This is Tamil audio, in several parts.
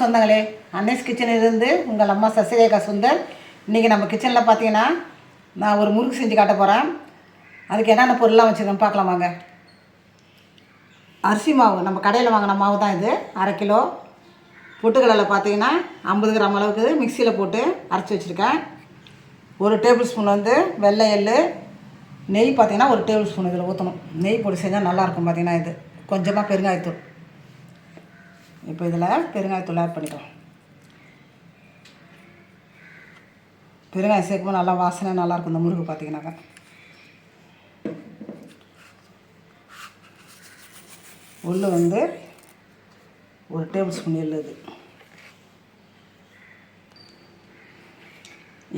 சொந்தங்களே. அன்னேஸ் கிச்சனிலிருந்து உங்கள் அம்மா சசிரேகா சுந்தர். இன்றைக்கி நம்ம கிச்சனில் பார்த்தீங்கன்னா நான் ஒரு முறுக்கு செஞ்சு காட்ட போகிறேன் அதுக்கு என்னென்ன பொருள்லாம் வச்சுருக்கேன் பார்க்கலாம் வாங்க. அரிசி மாவு நம்ம கடையில் வாங்கின மாவு தான் இது. அரை கிலோ. பொட்டுக்கடலை பார்த்தீங்கன்னா ஐம்பது கிராம் அளவுக்கு மிக்சியில் போட்டு அரைச்சி வச்சுருக்கேன். ஒரு டேபிள் ஸ்பூன் வந்து வெள்ளை எள்ளு. நெய் பார்த்தீங்கன்னா ஒரு டேபிள் ஸ்பூன் இதில் ஊற்றணும் நெய் போட்டு செஞ்சால் நல்லாயிருக்கும் பார்த்தீங்கன்னா இது. கொஞ்சமாக பெருங்காயத்தூள். இப்போ இதில் பெருங்காயத்தூள் ஆட் பண்ணிக்கலாம். பெருங்காயம் சேர்க்கும்போது நல்லா வாசனை நல்லாயிருக்கும் இந்த முருகு பார்த்தீங்கன்னாக்கா. உள்ளு வந்து ஒரு டேபிள் ஸ்பூன் எள்ளு இது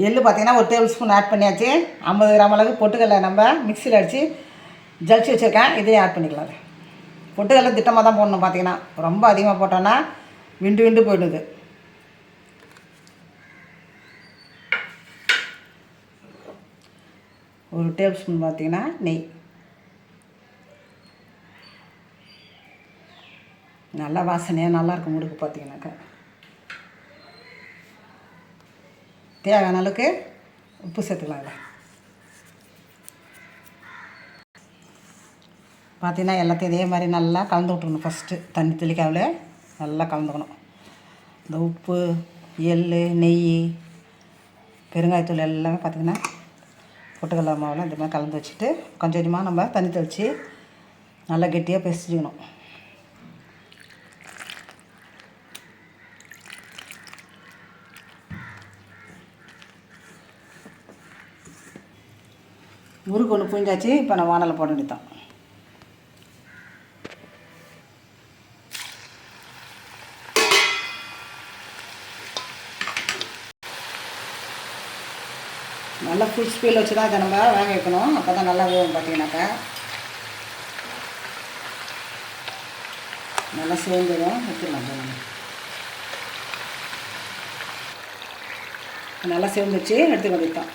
எள்ளு பார்த்தீங்கன்னா ஒரு டேபிள் ஸ்பூன் ஆட் பண்ணியாச்சு. ஐம்பது கிராம் அளவுக்கு பொட்டுக்கல்ல நம்ம மிக்சியில் அடித்து ஜலிச்சு வச்சுருக்கேன். இதையும் ஆட் பண்ணிக்கலாம். பொட்டுக்கடலை திட்டமாக தான் போடணும் பார்த்தீங்கன்னா ரொம்ப அதிகமாக போட்டோன்னா விண்டு விண்டு போயிடுது. ஒரு டேபிள் ஸ்பூன் பார்த்தீங்கன்னா நெய். நல்லா வாசனையாக நல்லாயிருக்கும் முடுக்கு பார்த்தீங்கன்னாக்கா தேவையான அளவுக்கு உப்பு சேர்த்துக்கலாம் இல்லை பார்த்தீங்கன்னா எல்லாத்தையும் இதே மாதிரி நல்லா கலந்து விட்டுக்கணும் ஃபஸ்ட்டு தண்ணி தெளிக்காவில் நல்லா கலந்துக்கணும். இந்த உப்பு எள் நெய் பெருங்காயத்தூள் எல்லாமே பார்த்திங்கன்னா பொட்டுக்கடலை மாவில் இந்த மாதிரி கலந்து வச்சுட்டு கொஞ்சம் கொஞ்சமாக நம்ம தண்ணி தெளித்து நல்லா கெட்டியாக பிசைஞ்சிக்கணும் முறுக்கு ஒன்று புழிஞ்சாச்சு இப்போ நான் வானலை போட வேண்டியதான் நல்லா ஃபுல் ஸ்பீடில் வச்சு தான் இதை நம்ம வேக வைக்கணும். அப்போ தான் நல்லா வேகும் பார்த்தீங்கன்னாக்கா. நல்லா சேர்ந்துடும் வச்சிடலாம் நல்லா சேர்ந்துச்சு எடுத்து கொண்டிருக்கோம்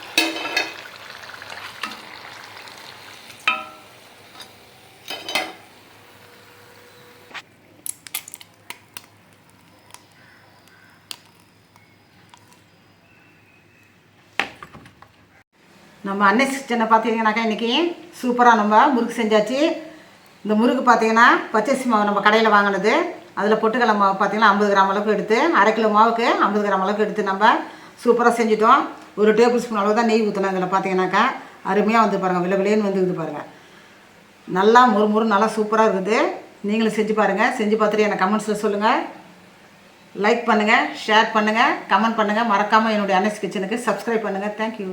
நம்ம அன்னை கிச்சனை பார்த்தீங்கன்னாக்கா இன்றைக்கி சூப்பராக நம்ம முறுக்கு செஞ்சாச்சு. இந்த முறுக்கு பார்த்தீங்கன்னா பச்சரிசி மாவு நம்ம கடையில் வாங்கினது. அதில் பொட்டுக்கடலை மாவு பார்த்தீங்கன்னா ஐம்பது கிராம் அளவுக்கு எடுத்து அரை கிலோ மாவுக்கு ஐம்பது கிராம் அளவுக்கு எடுத்து நம்ம சூப்பராக செஞ்சுட்டோம். ஒரு டேபிள் ஸ்பூன் அளவு தான் நெய் ஊற்றணும் இதில் பார்த்தீங்கன்னாக்கா. அருமையாக வந்து பாருங்கள் விலை விலைன்னு வந்து பாருங்கள் நல்லா முறு முறு நல்லா சூப்பராக இருக்குது. நீங்களும் செஞ்சு பாருங்கள் செஞ்சு பார்த்துட்டு எனக்கு கமெண்ட்ஸில் சொல்லுங்கள் லைக் பண்ணுங்கள் ஷேர் பண்ணுங்கள் கமெண்ட் பண்ணுங்கள் மறக்காமல் என்னுடைய அன்னஸ் கிச்சனுக்கு சப்ஸ்கிரைப் பண்ணுங்கள் தேங்க்யூ